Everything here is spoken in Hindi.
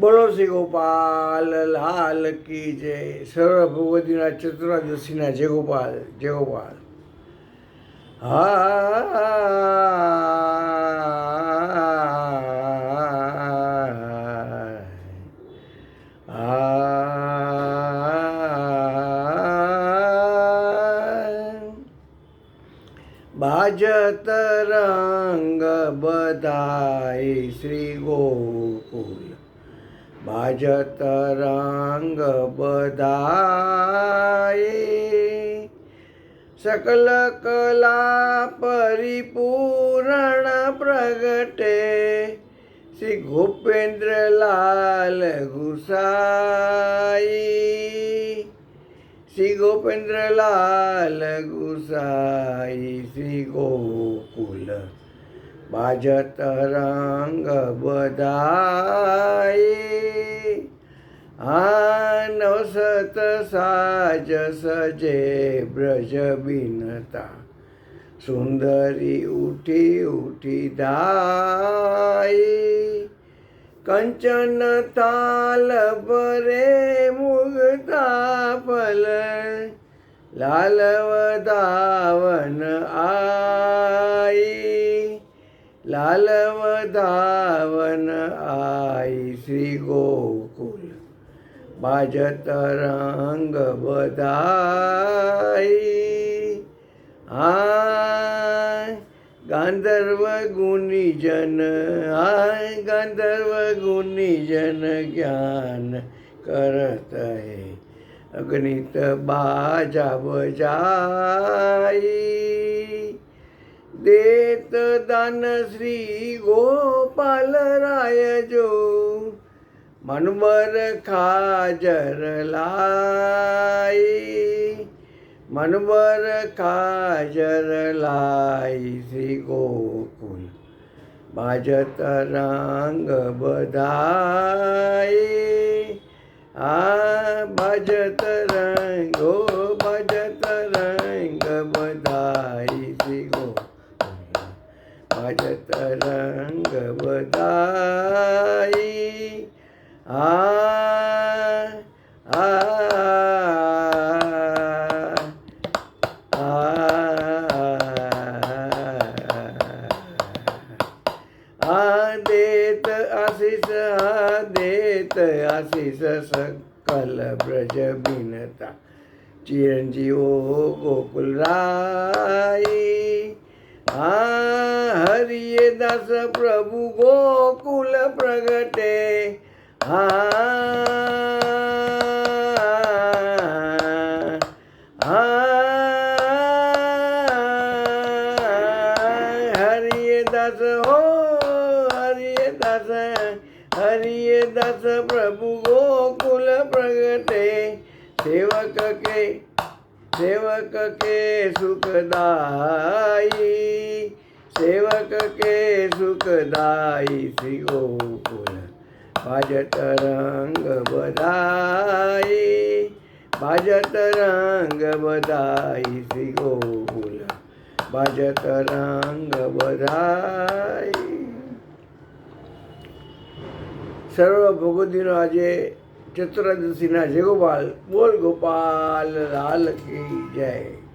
બોલો શ્રી ગોપાલ, લાલ કી જય. સર્વ ભગવતીના ચતુરાદશીના જય ગોપાલ જય ગોપાલ. બાજત રંગ બધાય શ્રી ગોકુલ. भाजत रंग बदाये सकल कला परिपूर्ण प्रगटे श्री गोपेंद्र लाल गुसाई। श्री गोपेंद्र लाल गुसाई श्री गोकुल बाजत रांग बदाई आनवसत साज सजे ब्रज बिनता सुंदरी उठी उठी दाई कंचन ताल बरे मुगदा पल। लालव दावन आ कालव धावन आई श्री गोकुल। बाजत रंग बधाई। आय, गांधर्व गुनी जन आय, गांधर्व गुनी जन ज्ञान करत है अग्नित बाजा बजाई। દેત દાન શ્રી ગોપાલ રાય જો. મનબર ખાજર લાય. મનવર ખાજર લાય શ્રી ગોકુલ. બાજત રંગ બધાય. આ બાજત अजतरङ्गवदायि बदाई आ आदेत आशीष आदेत आशीष सकल ब्रज बिनता। चिरंजीव गोकुल राय आ हरिये दस प्रभु गोकुल प्रगटे। हा। हरिये दस, हो हरिये दस हरिये दस प्रभु गोकुल प्रगटे। सेवक के सेवक के सुखदाई કે સુખદાઈ શ્રી ગોકુલ ભાજત રંગ બધાઈ ભાજત રંગ બધાઈ શ્રી ગોકુલ ભાજત રંગ બધાઈ સર્વ ભગવતીનો આજે ચતુર્દશીના જય ગોપાલ બોલ ગોપાલ લાલ કી જય.